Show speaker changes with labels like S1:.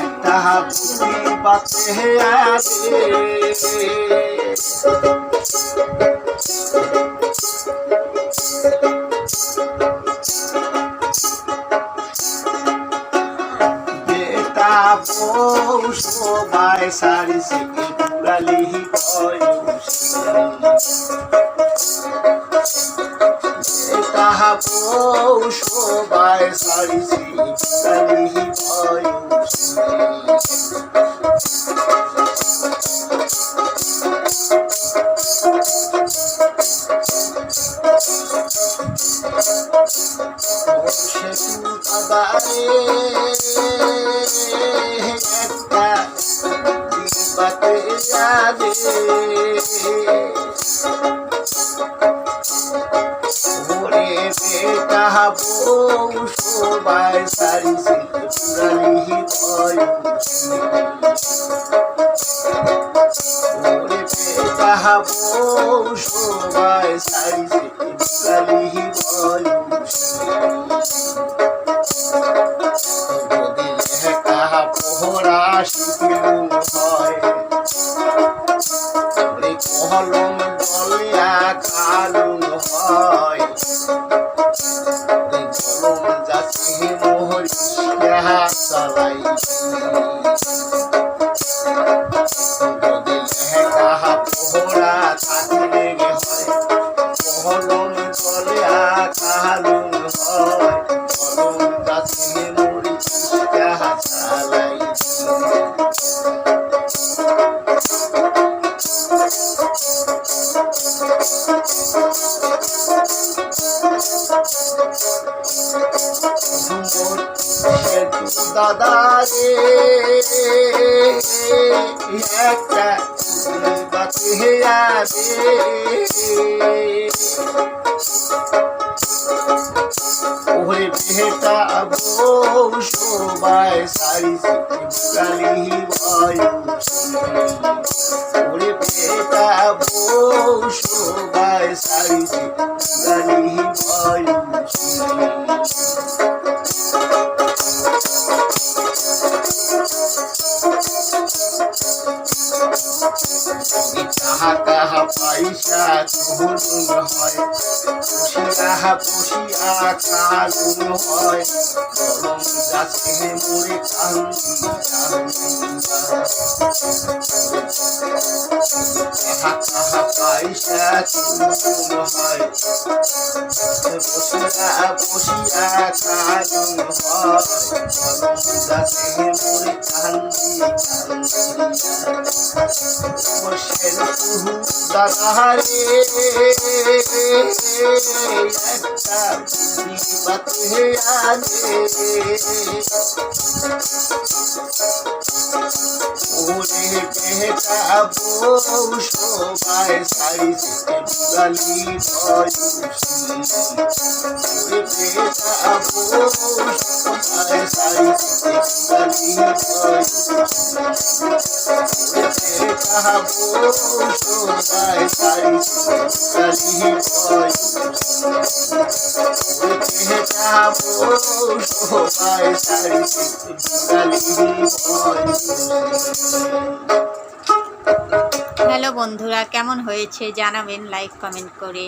S1: একটা হাতি বাঁচে আছে সারি সিকি পুরালি তাহা সারি সিকি সবাই সারিছে পুরালি সবাই সারিছে পুরালি ভয় শিখিলু হয় কলম দলিয়া কালুন হয় কলম যাচ্ছে মোহর ইশাহা চালাই দাদা রে একটা বাতি ওরে বেটা বউ সবাই সারিছে গালি ভয় কাহা কাহা পয়সা তুহুন হয় বসিয়া বসিয়া কালুন হয় গরম যাচ্ছে মোরে কান্দি কাহা hot, hot. পয়সা তুহুন হয় বসিয়া বসিয়া কালুন হয় গরম যাচ্ছে কান্দি বসেন দাদারে একটা বিবাদ হে আনে ওরে বেটা বউ সবাই সাইছে বুড়ালি বয়সী ওরে বেটা বউ
S2: বন্ধুরা কেমন হয়েছে জানাবেন লাইক কমেন্ট করে।